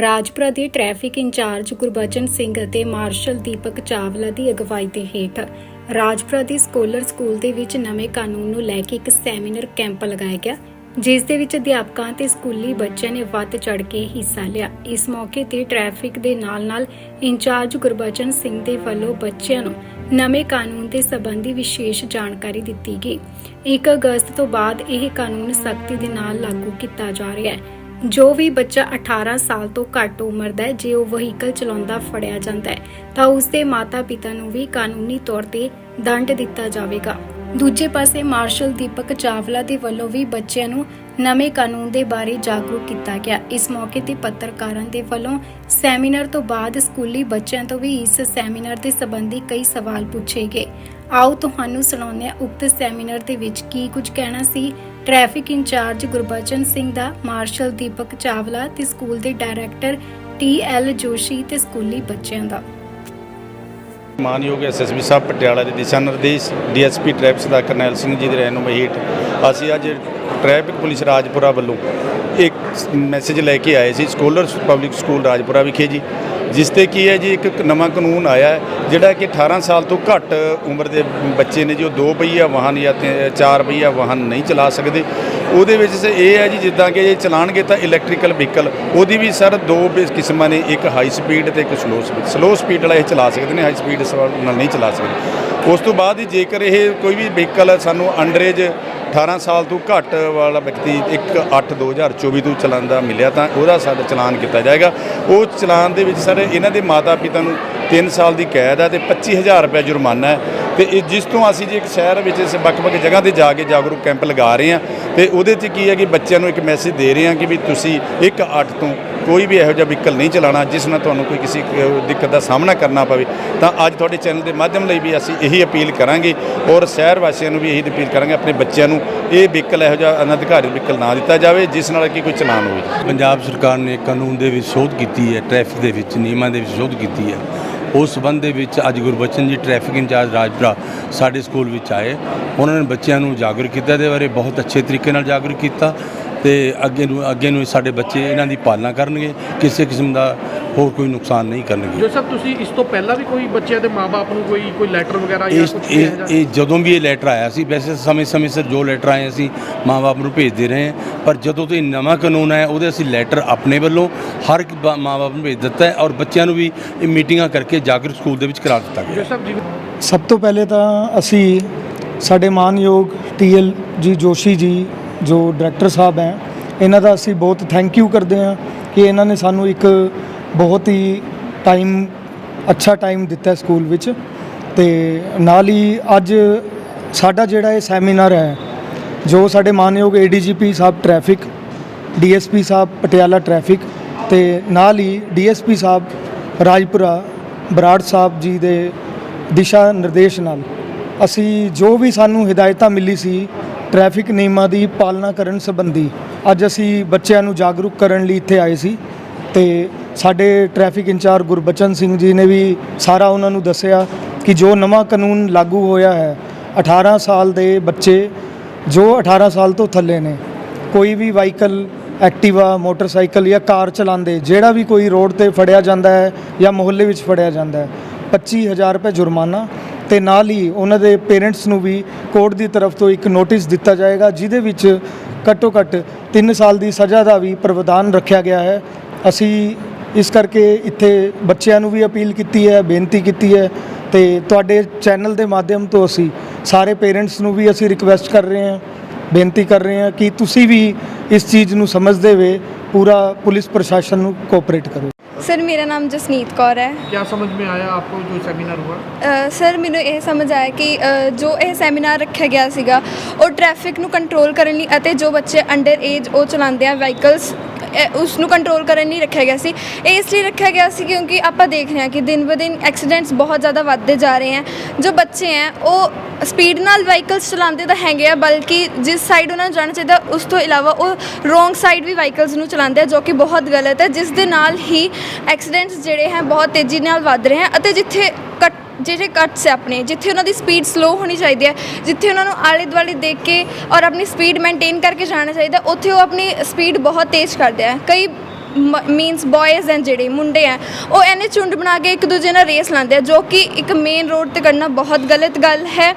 ਰਾਜਪੁਰਾ ਦੇ traffic incharge Gurbachan Singh ਅਤੇ martial Deepak Chawla ਦੀ ਅਗਵਾਈ ਦੇ ਹੇਠ ਰਾਜਪੁਰਾ ਦੀ ਸਕੋਲਰ ਸਕੂਲ ਦੇ ਵਿੱਚ ਨਵੇਂ ਕਾਨੂੰਨ ਨੂੰ ਲੈ ਕੇ ਇੱਕ ਸੈਮੀਨਾਰ ਕੈਂਪ ਲਗਾਇਆ ਗਿਆ, ਜਿਸ ਦੇ ਵਿੱਚ ਅਧਿਆਪਕਾਂ ਤੇ ਸਕੂਲੀ ਬੱਚਿਆਂ ਨੇ ਵੱਧ ਚੜ ਕੇ ਹਿੱਸਾ ਲਿਆ। ਇਸ ਮੌਕੇ ਤੇ ਟ੍ਰੈਫਿਕ ਦੇ ਨਾਲ-ਨਾਲ ਇੰਚਾਰਜ ਗੁਰਬਚਨ ਸਿੰਘ ਦੇ ਵੱਲੋਂ ਬੱਚਿਆਂ ਨੂੰ ਨਵੇਂ ਕਾਨੂੰਨ ਦੇ ਸੰਬੰਧੀ ਵਿਸ਼ੇਸ਼ ਜਾਣਕਾਰੀ ਦਿੱਤੀ ਗਈ। 1 ਅਗਸਤ ਤੋਂ ਬਾਅਦ ਇਹ ਕਾਨੂੰਨ ਸਖਤੀ ਦੇ ਨਾਲ ਲਾਗੂ ਕੀਤਾ ਜਾ ਰਿਹਾ ਹੈ। ਜੋ ਵੀ ਬੱਚਾ 18 ਸਾਲ ਤੋਂ ਘੱਟ ਉਮਰ ਦਾ ਹੈ, ਜੇ ਉਹ ਵਹੀਕਲ ਚਲਾਉਂਦਾ ਫੜਿਆ ਜਾਂਦਾ ਹੈ, ਤਾਂ ਉਸ ਦੇ ਮਾਤਾ-ਪਿਤਾ ਨੂੰ ਵੀ ਕਾਨੂੰਨੀ ਤੌਰ ਤੇ ਦੰਡ ਦਿੱਤਾ ਜਾਵੇਗਾ। ਦੂਜੇ ਪਾਸੇ, ਮਾਰਸ਼ਲ ਦੀਪਕ ਚਾਵਲਾ ਦੇ ਵੱਲੋਂ ਵੀ ਬੱਚਿਆਂ ਨੂੰ ਨਵੇਂ ਕਾਨੂੰਨ ਦੇ ਬਾਰੇ ਜਾਗਰੂਕ ਕੀਤਾ ਗਿਆ। ਇਸ ਮੌਕੇ ਤੇ ਪੱਤਰਕਾਰਾਂ ਦੇ ਵੱਲੋਂ ਸੈਮੀਨਾਰ ਤੋਂ ਬਾਅਦ ਸਕੂਲੀ ਬੱਚਿਆਂ ਤੋਂ ਵੀ ਇਸ ਸੈਮੀਨਾਰ ਦੇ ਸੰਬੰਧੀ ਕਈ ਸਵਾਲ ਪੁੱਛੇ ਗਏ। ਆਓ, ਤੁਹਾਨੂੰ ਸੁਣਾਉਂਦੇ ਹਾਂ ਉਕਤ ਸੈਮੀਨਾਰ ਦੇ ਵਿੱਚ ਕੀ ਕੁਝ ਕਹਿਣਾ ਸੀ ਟ੍ਰੈਫਿਕ ਇੰਚਾਰਜ ਗੁਰਬਚਨ ਸਿੰਘ ਦਾ ਮਾਰਸ਼ਲ ਦੀਪਕ ਚਾਵਲਾ ਤੇ ਸਕੂਲ ਦੇ ਡਾਇਰੈਕਟਰ ਟੀ ਐਲ ਜੋਸ਼ੀ ਤੇ ਸਕੂਲੀ ਬੱਚਿਆਂ ਦਾ। ਮਾਨਯੋਗ ਐਸਐਸਬੀ ਸਾਹਿਬ ਪਟਿਆਲਾ ਦੇ ਦਿਸ਼ਾ ਨਿਰਦੇਸ਼ ਡੀਐਸਪੀ ਟ੍ਰੈਫਿਕ ਦਾ ਕਰਨੈਲ ਸਿੰਘ ਜੀ ਦੇ ਰਹਿਨੁਮਾਈ ਹੇਠ ਅਸੀਂ ਅੱਜ ਟ੍ਰੈਫਿਕ ਪੁਲਿਸ ਰਾਜਪੁਰਾ ਵੱਲੋਂ ਇੱਕ ਮੈਸੇਜ ਲੈ ਕੇ ਆਏ ਸੀ, ਸਕੋਲਰਸ ਪਬਲਿਕ ਸਕੂਲ ਰਾਜਪੁਰਾ ਵਿਖੇ ਜੀ। ਜਿਸ ਤੇ ਕੀ ਹੈ ਜੀ, ਇੱਕ ਨਵਾਂ ਕਾਨੂੰਨ ਆਇਆ ਹੈ, ਜਿਹੜਾ ਕਿ 18 ਸਾਲ ਤੋਂ ਘੱਟ ਉਮਰ ਦੇ ਬੱਚੇ ਨੇ ਜੋ ਦੋ ਪਹੀਆ ਵਾਹਨ ਜਾਂ ਤੇ ਚਾਰ ਪਹੀਆ ਵਾਹਨ ਨਹੀਂ ਚਲਾ ਸਕਦੇ। ਉਹਦੇ ਵਿੱਚ ਸੇ ਇਹ ਹੈ ਜੀ, ਜਿੱਦਾਂ ਕਿ ਇਹ ਚਲਾਣਗੇ ਤਾਂ ਇਲੈਕਟ੍ਰੀਕਲ ਵਹੀਕਲ ਉਹਦੀ ਵੀ ਸਰ ਦੋ ਬੇਸ ਕਿਸਮਾਂ ਨੇ, ਇੱਕ ਹਾਈ ਸਪੀਡ ਤੇ ਇੱਕ ਸਲੋ ਸਪੀਡ ਸਲੋ ਸਪੀਡ ਵਾਲਾ ਇਹ ਚਲਾ ਸਕਦੇ ਨੇ ਹਾਈ ਸਪੀਡ ਨਾਲ ਨਹੀਂ ਚਲਾ ਸਕਦੇ। ਉਸ ਤੋਂ ਬਾਅਦ ਜੇਕਰ ਇਹ ਕੋਈ ਵੀ ਵਹੀਕਲ ਸਾਨੂੰ ਅੰਡਰੇਜ 18 ਸਾਲ ਤੋਂ ਘੱਟ ਵਾਲਾ ਵਿਅਕਤੀ 1 8 2024 ਤੋਂ ਚਲਾਉਂਦਾ ਮਿਲਿਆ ਤਾਂ ਉਹਦਾ ਸਾਡਾ ਚਲਾਨ ਕੀਤਾ ਜਾਏਗਾ। ਉਹ ਚਲਾਨ ਦੇ ਵਿੱਚ ਸਰ, ਇਹਨਾਂ ਦੇ ਮਾਤਾ ਪਿਤਾ ਨੂੰ 3 ਸਾਲ ਦੀ ਕੈਦ ਹੈ ਤੇ 25000 ਰੁਪਏ ਜੁਰਮਾਨਾ ਹੈ। ਤੇ ਇਹ ਜਿਸ ਤੋਂ ਅਸੀਂ ਜੇ ਇੱਕ ਸ਼ਹਿਰ ਵਿੱਚ ਇਸ ਵੱਖ-ਵੱਖ ਜਗ੍ਹਾ ਤੇ ਜਾ ਕੇ ਜਾਗਰੂਕ ਕੈਂਪ ਲਗਾ ਰਹੇ ਹਾਂ ਤੇ ਉਹਦੇ 'ਚ ਕੀ ਹੈ ਕਿ ਬੱਚਿਆਂ ਨੂੰ ਇੱਕ ਮੈਸੇਜ ਦੇ ਰਹੇ ਹਾਂ ਕਿ ਵੀ ਤੁਸੀਂ 1 8 ਤੋਂ ਕੋਈ ਵੀ ਇਹੋ ਜਿਹਾ ਵਹੀਕਲ ਨਹੀਂ ਚਲਾਉਣਾ ਜਿਸ ਨਾਲ ਤੁਹਾਨੂੰ ਕੋਈ ਕਿਸੇ ਦਿੱਕਤ ਦਾ ਸਾਹਮਣਾ ਕਰਨਾ ਪਵੇ। ਤਾਂ ਅੱਜ ਤੁਹਾਡੇ ਚੈਨਲ ਦੇ ਮਾਧਿਅਮ ਲਈ ਵੀ ਅਸੀਂ ਇਹੀ ਅਪੀਲ ਕਰਾਂਗੇ ਔਰ ਸ਼ਹਿਰ ਵਾਸੀਆਂ ਨੂੰ ਵੀ ਇਹੀ ਅਪੀਲ ਕਰਾਂਗੇ ਆਪਣੇ ਬੱਚਿਆਂ ਨੂੰ ਇਹ ਵਹੀਕਲ ਇਹੋ ਜਿਹਾ ਅਨਧਿਕਾਰੀ ਵਹੀਕਲ ਨਾ ਦਿੱਤਾ ਜਾਵੇ ਜਿਸ ਨਾਲ ਕਿ ਕੋਈ ਚਲਾਨ ਹੋਵੇ। ਪੰਜਾਬ ਸਰਕਾਰ ਨੇ ਕਾਨੂੰਨ ਦੇ ਵਿੱਚ ਸੋਧ ਕੀਤੀ ਹੈ, ਟ੍ਰੈਫਿਕ ਦੇ ਵਿੱਚ, ਨਿਯਮਾਂ ਦੇ ਵਿੱਚ ਸੋਧ ਕੀਤੀ ਹੈ। ਉਸ ਸੰਬੰਧ ਦੇ ਵਿੱਚ ਅੱਜ ਗੁਰਬਚਨ ਜੀ ਟ੍ਰੈਫਿਕ ਇੰਚਾਰਜ ਰਾਜਪੁਰਾ ਸਾਡੇ ਸਕੂਲ ਵਿੱਚ ਆਏ। ਉਹਨਾਂ ਨੇ ਬੱਚਿਆਂ ਨੂੰ ਜਾਗਰੂਕ ਕੀਤਾ ਦੇ ਬਾਰੇ ਬਹੁਤ ਅੱਛੇ ਤਰੀਕੇ ਨਾਲ ਜਾਗਰੂਕ ਕੀਤਾ ਤੇ ਅੱਗੇ ਨੂੰ ਅੱਗੇ ਨੂੰ ਸਾਡੇ ਬੱਚੇ ਇਹਨਾਂ ਦੀ ਪਾਲਣਾ ਕਰਨਗੇ। ਕਿਸੇ ਕਿਸਮ ਦਾ ਹੋਰ ਕੋਈ ਨੁਕਸਾਨ ਨਹੀਂ ਕਰਨਗੇ। ਜੋ ਸਰ ਤੁਸੀਂ ਇਸ ਤੋਂ ਪਹਿਲਾਂ ਵੀ ਕੋਈ ਬੱਚਿਆਂ ਦੇ ਮਾਪੇ ਨੂੰ ਕੋਈ ਕੋਈ ਲੈਟਰ ਵਗੈਰਾ ਜਾਂ ਕੁਝ ਇਹ ਇਹ ਜਦੋਂ ਵੀ ਇਹ ਲੈਟਰ ਆਇਆ ਸੀ ਵੈਸੇ ਸਮੇਂ ਸਮੇਂ ਸਿਰ ਜੋ ਲੈਟਰ ਆਏ ਅਸੀਂ ਮਾਂ-ਬਾਪ ਨੂੰ ਭੇਜਦੇ ਰਹੇ ਹਾਂ ਪਰ ਜਦੋਂ ਤੋਂ ਇਹ ਨਵਾਂ ਕਾਨੂੰਨ ਆਇਆ ਉਹਦੇ ਅਸੀਂ ਲੈਟਰ ਆਪਣੇ ਵੱਲੋਂ ਹਰ ਇੱਕ ਮਾਂ-ਬਾਪ ਨੂੰ ਭੇਜ ਦਿੱਤਾ ਹੈ ਔਰ ਬੱਚਿਆਂ ਨੂੰ ਵੀ ਇਹ ਮੀਟਿੰਗਾਂ ਕਰਕੇ ਜਾਗਰੂਕ ਸਕੂਲ ਦੇ ਵਿੱਚ ਕਰਾ ਦਿੱਤਾ ਗਿਆ ਸਭ ਤੋਂ ਪਹਿਲੇ ਤਾਂ ਅਸੀਂ ਸਾਡੇ ਮਾਨਯੋਗ ਟੀਐਲ ਜੀ ਜੋਸ਼ੀ ਜੀ ਜੋ ਡਾਇਰੈਕਟਰ ਸਾਹਿਬ ਹੈ ਇਹਨਾਂ ਦਾ ਅਸੀਂ ਬਹੁਤ ਥੈਂਕ ਯੂ ਕਰਦੇ ਹਾਂ ਕਿ ਇਹਨਾਂ ਨੇ ਸਾਨੂੰ ਇੱਕ ਬਹੁਤ ਹੀ ਟਾਈਮ ਅੱਛਾ ਟਾਈਮ ਦਿੱਤਾ ਸਕੂਲ ਵਿੱਚ ਤੇ ਨਾਲ ਹੀ ਅੱਜ ਸਾਡਾ ਜਿਹੜਾ ਇਹ ਸੈਮੀਨਾਰ ਹੈ, ਜੋ ਸਾਡੇ ਮਾਨਯੋਗ ਏਡੀਜੀਪੀ ਸਾਹਿਬ ਟ੍ਰੈਫਿਕ ਡੀਐਸਪੀ ਸਾਹਿਬ ਪਟਿਆਲਾ ਟ੍ਰੈਫਿਕ ਤੇ ਨਾਲ ਹੀ ਡੀਐਸਪੀ ਸਾਹਿਬ ਰਾਜਪੁਰਾ, ਬਰਾੜ ਸਾਹਿਬ ਜੀ ਦੇ ਦਿਸ਼ਾ ਨਿਰਦੇਸ਼ ਨਾਲ ਅਸੀਂ ਜੋ ਵੀ ਸਾਨੂੰ ਹਦਾਇਤਾਂ ਮਿਲੀ ਸੀ ਟ੍ਰੈਫਿਕ ਨਿਯਮਾਂ ਦੀ ਪਾਲਣਾ ਕਰਨ ਸੰਬੰਧੀ, ਅੱਜ ਅਸੀਂ ਬੱਚਿਆਂ ਨੂੰ ਜਾਗਰੂਕ ਕਰਨ ਲਈ ਇੱਥੇ ਆਏ ਸੀ ਤੇ ਸਾਡੇ ਟ੍ਰੈਫਿਕ ਇੰਚਾਰਜ ਗੁਰਬਚਨ ਸਿੰਘ ਜੀ ਨੇ ਵੀ ਸਾਰਾ ਉਹਨਾਂ ਨੂੰ ਦੱਸਿਆ ਕਿ ਜੋ ਨਵਾਂ ਕਾਨੂੰਨ ਲਾਗੂ ਹੋਇਆ ਹੈ 18 ਸਾਲ ਦੇ ਬੱਚੇ ਜੋ 18 ਸਾਲ ਤੋਂ ਥੱਲੇ ਨੇ, ਕੋਈ ਵੀ ਵਾਹੀਕਲ ਐਕਟਿਵਾ ਮੋਟਰਸਾਈਕਲ ਜਾਂ ਕਾਰ ਚਲਾਉਂਦੇ, ਜਿਹੜਾ ਵੀ ਕੋਈ ਰੋਡ ਤੇ ਫੜਿਆ ਜਾਂਦਾ ਹੈ ਜਾਂ ਮੁਹੱਲੇ ਵਿੱਚ ਫੜਿਆ ਜਾਂਦਾ ਹੈ 25000 ਰੁਪਏ ਜੁਰਮਾਨਾ ਤੇ ਨਾਲ ਹੀ ਉਹਨਾਂ ਦੇ ਪੇਰੈਂਟਸ ਨੂੰ ਵੀ ਕੋਰਟ ਦੀ ਤਰਫ ਤੋਂ ਇੱਕ ਨੋਟਿਸ ਦਿੱਤਾ ਜਾਏਗਾ, ਜਿਹਦੇ ਵਿੱਚ ਘੱਟੋ ਘੱਟ 3 ਸਾਲ ਦੀ ਸਜ਼ਾ ਦਾ ਵੀ ਪ੍ਰਾਵਧਾਨ ਰੱਖਿਆ ਗਿਆ ਹੈ। ਅਸੀਂ ਇਸ ਕਰਕੇ ਇੱਥੇ ਬੱਚਿਆਂ ਨੂੰ ਵੀ ਅਪੀਲ ਕੀਤੀ ਹੈ ਬੇਨਤੀ ਕੀਤੀ ਹੈ ਤੇ ਤੁਹਾਡੇ ਚੈਨਲ ਦੇ ਮਾਧਿਅਮ ਤੋਂ ਅਸੀਂ ਸਾਰੇ ਪੇਰੈਂਟਸ ਨੂੰ ਵੀ ਅਸੀਂ ਰਿਕਵੈਸਟ ਕਰ ਰਹੇ ਹਾਂ ਬੇਨਤੀ ਕਰ ਰਹੇ ਹਾਂ ਕਿ ਤੁਸੀਂ ਵੀ ਇਸ ਚੀਜ਼ ਨੂੰ ਸਮਝਦੇ ਹੋਏ ਪੂਰਾ ਪੁਲਿਸ ਪ੍ਰਸ਼ਾਸਨ ਨੂੰ ਕੋਆਪਰੇਟ ਕਰੋ ਸਰ ਮੇਰਾ ਨਾਮ ਜਸਨੀਤ ਕੌਰ ਹੈ क्या समझ में आया आपको जो सेमिनार हुआ ਅ, ਸਰ ਮੈਨੂੰ ਇਹ ਸਮਝ ਆਇਆ ਕਿ ਅ, ਜੋ ਇਹ ਸੈਮੀਨਾਰ ਰੱਖਿਆ ਗਿਆ ਸੀਗਾ ਉਹ ਟ੍ਰੈਫਿਕ ਨੂੰ ਕੰਟਰੋਲ ਕਰਨ ਲਈ ਅਤੇ ਜੋ ਬੱਚੇ ਅੰਡਰ ਏਜ ਉਹ ਚਲਾਉਂਦੇ ਆ ਵਹੀਕਲਸ ਉਸ ਨੂੰ ਕੰਟਰੋਲ ਕਰਨ ਲਈ ਰੱਖਿਆ ਗਿਆ ਸੀ। ਇਹ ਇਸ ਲਈ ਰੱਖਿਆ ਗਿਆ ਸੀ ਕਿਉਂਕਿ ਆਪਾਂ ਦੇਖ ਰਹੇ ਹਾਂ ਕਿ ਦਿਨ ਬ ਦਿਨ ਐਕਸੀਡੈਂਟਸ ਬਹੁਤ ਜ਼ਿਆਦਾ ਵੱਧਦੇ ਜਾ ਰਹੇ ਹਨ ਜੋ ਬੱਚੇ ਹੈ, ਉਹ ਸਪੀਡ ਨਾਲ ਵਹੀਕਲਸ ਚਲਾਉਂਦੇ ਤਾਂ ਹੈਗੇ ਆ, ਬਲਕਿ ਜਿਸ ਸਾਈਡ ਉਹਨਾਂ ਨੂੰ ਜਾਣਾ ਚਾਹੀਦਾ, ਉਸ ਤੋਂ ਇਲਾਵਾ ਉਹ ਰੋਂਗ ਸਾਈਡ ਵੀ ਵਹੀਕਲਸ ਨੂੰ ਚਲਾਉਂਦੇ ਆ, ਜੋ ਕਿ ਬਹੁਤ ਗਲਤ ਹੈ। ਜਿਸ ਦੇ ਨਾਲ ਹੀ ਐਕਸੀਡੈਂਟਸ ਜਿਹੜੇ ਹੈ, ਬਹੁਤ ਤੇਜ਼ੀ ਨਾਲ ਵੱਧ ਰਹੇ ਹਨ ਅਤੇ ਜਿੱਥੇ ਕੱਟ ਜਿਹੜੇ ਕੱਟਸ ਹੈ ਆਪਣੇ, ਜਿੱਥੇ ਉਹਨਾਂ ਦੀ ਸਪੀਡ ਸਲੋ ਹੋਣੀ ਚਾਹੀਦੀ ਹੈ, ਜਿੱਥੇ ਉਹਨਾਂ ਨੂੰ ਆਲੇ ਦੁਆਲੇ ਦੇਖ ਕੇ ਔਰ ਆਪਣੀ ਸਪੀਡ ਮੇਨਟੇਨ ਕਰਕੇ ਜਾਣਾ ਚਾਹੀਦਾ, ਉੱਥੇ ਉਹ ਆਪਣੀ ਸਪੀਡ ਬਹੁਤ ਤੇਜ਼ ਕਰਦੇ ਆ। ਕਈ ਮੀਨਸ ਬॉयਜ਼ ਐਂ ਜਿਹੜੇ, ਮੁੰਡੇ ਆ ਉਹ ਐਨੇ ਝੁੰਡ ਬਣਾ ਕੇ ਇੱਕ ਦੂਜੇ ਨਾਲ ਰੇਸ ਲਾਉਂਦੇ ਆ, ਜੋ ਕਿ ਇੱਕ ਮੇਨ ਰੋਡ ਤੇ ਕਰਨਾ ਬਹੁਤ ਗਲਤ ਗੱਲ ਹੈ।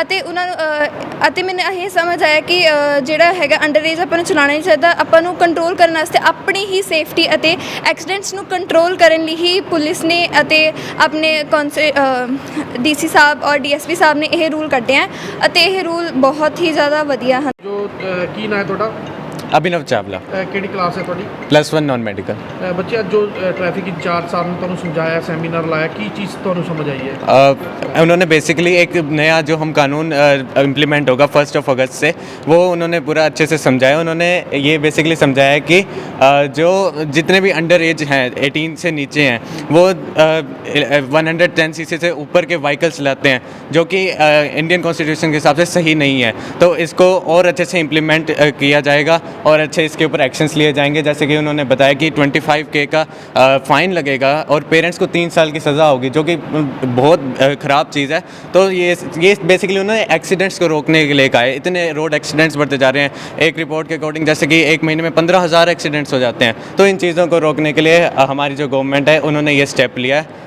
ਅਤੇ ਉਹਨਾਂ ਨੂੰ ਅ, ਅਤੇ ਮੈਨੂੰ ਇਹ ਸਮਝ ਆਇਆ ਕਿ ਅ, ਜਿਹੜਾ ਹੈਗਾ ਅੰਡਰ ਏਜ ਆਪਾਂ ਨੂੰ ਚਲਾਉਣਾ ਨਹੀਂ ਚਾਹੀਦਾ। ਆਪਾਂ ਨੂੰ ਕੰਟਰੋਲ ਕਰਨ ਵਾਸਤੇ ਆਪਣੀ ਹੀ ਸੇਫਟੀ ਅਤੇ ਐਕਸੀਡੈਂਟਸ ਨੂੰ ਕੰਟਰੋਲ ਕਰਨ ਲਈ ਹੀ ਪੁਲਿਸ ਨੇ ਅਤੇ ਆਪਣੇ ਕੌਂਸੇ ਡੀਸੀ ਸਾਹਿਬ ਔਰ ਡੀਐਸਪੀ ਸਾਹਿਬ ਨੇ ਇਹ ਰੂਲ ਕੱਢੇ ਆ ਅਤੇ ਇਹ ਰੂਲ ਬਹੁਤ ਹੀ ਜ਼ਿਆਦਾ ਵਧੀਆ ਹਨ। ਜੋ ਅ, ਕੀ ਨਾਂ ਹੈ ਤੁਹਾਡਾ? अभिनव चावला ਅ, ਕਿਹੜੀ ਕਲਾਸ ਹੈ ਤੁਹਾਡੀ प्लस वन नॉन मेडिकल ਅ, ਬੱਚੇ ਅੱਜ ਜੋ ਟ੍ਰੈਫਿਕ ਇੰਚਾਰਜ ਸਾਹਿਬ ਨੇ ਤੁਹਾਨੂੰ ਸਮਝਾਇਆ ਸੈਮੀਨਾਰ ਲਾਇਆ ਕੀ ਚੀਜ਼ ਤੁਹਾਨੂੰ ਸਮਝ ਆਈ ਹੈ उन्होंने बेसिकली एक नया जो हम कानून इम्प्लीमेंट होगा फर्स्ट ऑफ अगस्त से वो उन्होंने पूरा अच्छे से समझाया उन्होंने ये बेसिकली समझाया कि अ, जो जितने भी अंडर एज हैं 18 से नीचे हैं वो वन हंड्रेड टेन सी से ऊपर के व्हीकल चलाते हैं जो कि इंडियन कॉन्स्टिट्यूशन के हिसाब से सही नहीं है तो इसको और अच्छे से इम्प्लीमेंट किया जाएगा और अच्छे इसके ऊपर एक्शंस लिए जाएँगे। जैसे कि उन्होंने बताया कि 25 के का फाइन लगेगा और पेरेंट्स को तीन साल की सज़ा होगी, जो कि बहुत ख़राब चीज़ है। तो ये ये बेसिकली उन्होंने एक्सीडेंट्स को रोकने के लिए कहा है। इतने रोड एक्सीडेंट्स बढ़ते जा रहे हैं। एक रिपोर्ट के अकॉर्डिंग जैसे कि एक महीने में पंद्रह हज़ार एक्सीडेंट्स हो जाते हैं। तो इन चीज़ों को रोकने के लिए हमारी जो गवर्नमेंट है, उन्होंने ये स्टेप लिया है।